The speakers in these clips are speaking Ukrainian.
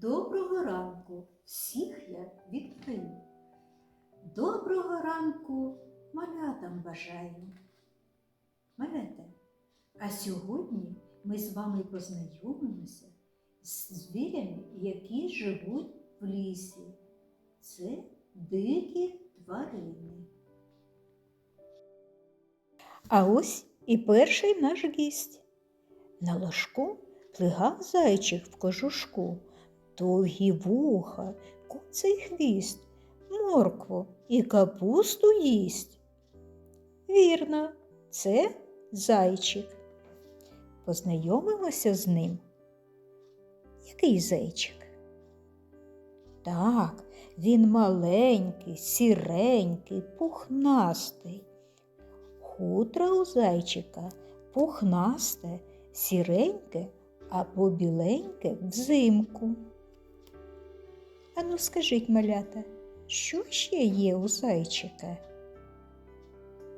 Доброго ранку всіх я вітаю. Доброго ранку малятам бажаю. Малята, а сьогодні ми з вами познайомимося з звірями, які живуть в лісі. Це дикі тварини. А ось і перший наш гість. На ложку плигав зайчик в кожушку, довгі вуха, куций хвіст, моркву і капусту їсть. Вірно, це зайчик. Познайомимося з ним. Який зайчик? Так, він маленький, сіренький, пухнастий. Хутро у зайчика пухнасте, сіреньке або біленьке взимку. Ану, скажіть, малята, що ще є у зайчика?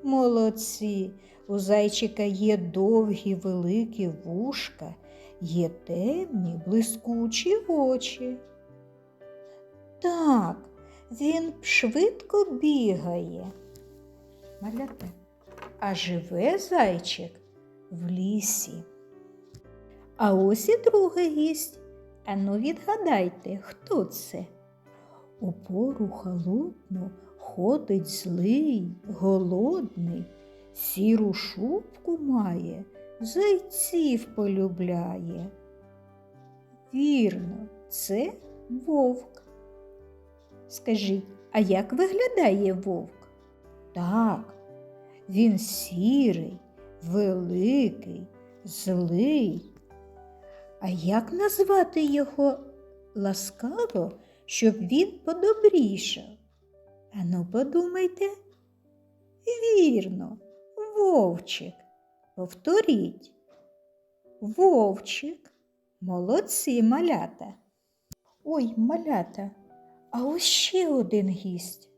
Молодці, у зайчика є довгі великі вушка, є темні блискучі очі. Так, він швидко бігає. Малята, а живе зайчик в лісі. А ось і другий гість. Ану відгадайте, хто це? У пору холодну ходить злий, голодний, сіру шубку має, зайців полюбляє. Вірно, це вовк. Скажіть, а як виглядає вовк? Так, він сірий, великий, злий. А як назвати його ласкаво, щоб він подобрішав? Ану, подумайте. Вірно, вовчик. Повторіть. Вовчик. Молодці малята. Ой, малята, а ось ще один гість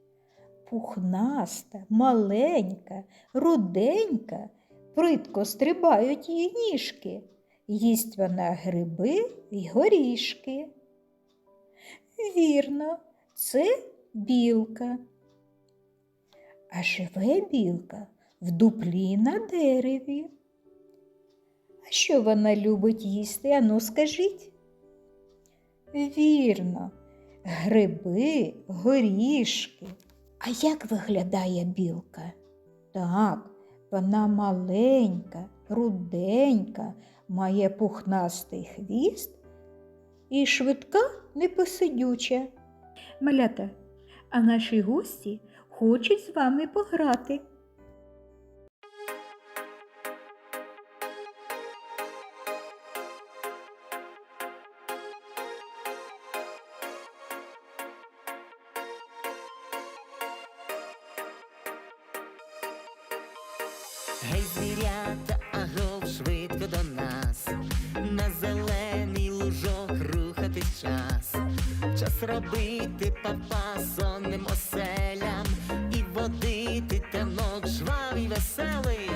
пухнаста, маленька, руденька, притко стрибають її ніжки. Їсть вона гриби й горішки. Вірно, це білка. А живе білка в дуплі на дереві. А що вона любить їсти? Ану, скажіть? Вірно, гриби, горішки. А як виглядає білка? Так, вона маленька, руденька, має пухнастий хвіст і швидка непосидюча. Малята, а наші гості хочуть з вами пограти. Гей, звірята, час робити папа сонним оселям. І водити танок жвавий веселий,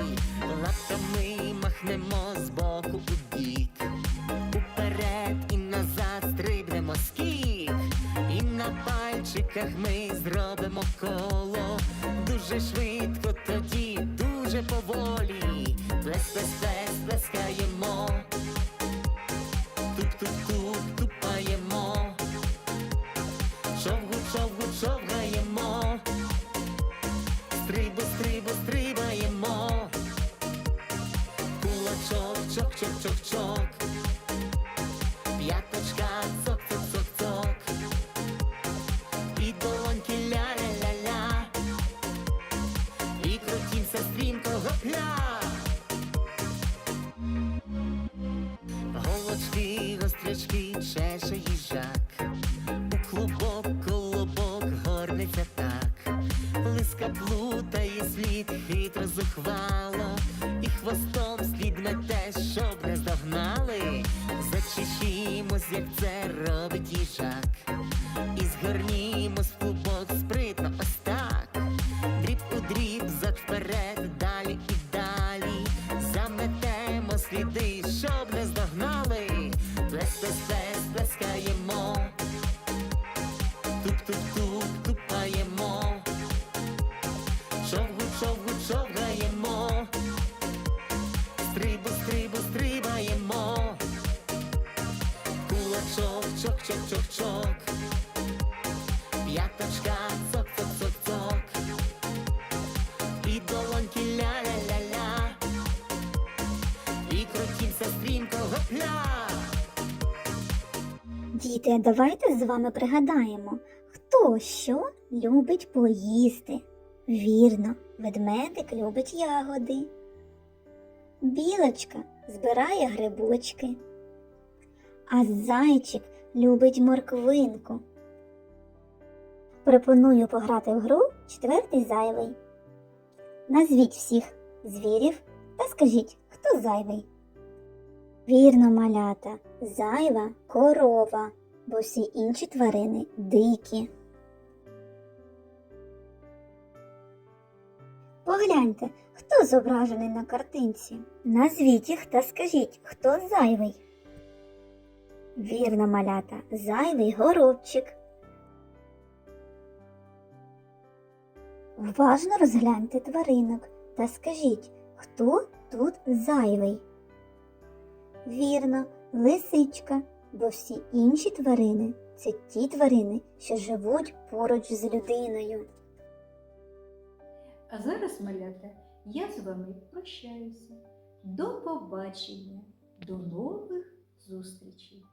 лапками махнемо з боку у бік, уперед і назад стрибнемо скік, і на пальчиках ми зробимо коло, дуже швидко тоді, дуже поволі, плес, плес, плес, плескаємо, туп-туп-туп, кулачок, чок, чок, чок, чок, п'яточка, цок, цок, цок, цок, і долоньки ля-ля-ля-ля. І крутімся стрімко гопля. Голочки, гострячки, чеше туп-туп-туп, тупаємо, човгу, човгу, човгаємо, стрибу, стрибу, стрибаємо, кулачок, чок, чок, чок, чок, п'яточка, цок, цок, цок, цок, і долоньки ля-ля-ля-ля, і крутімся стрімко гопля. Діти, давайте з вами пригадаємо, хто що любить поїсти. Вірно, ведмедик любить ягоди. Білочка збирає грибочки. А зайчик любить морквинку. Пропоную пограти в гру четвертий зайвий. Назвіть всіх звірів та скажіть, хто зайвий. Вірно, малята, зайва корова, бо всі інші тварини дикі. Погляньте, хто зображений на картинці. Назвіть їх та скажіть, хто зайвий. Вірно, малята, зайвий горобчик. Уважно розгляньте тваринок та скажіть, хто тут зайвий. Вірно, лисичка, бо всі інші тварини це ті тварини, що живуть поруч з людиною. А зараз, малята, я з вами прощаюся. До побачення, до нових зустрічей!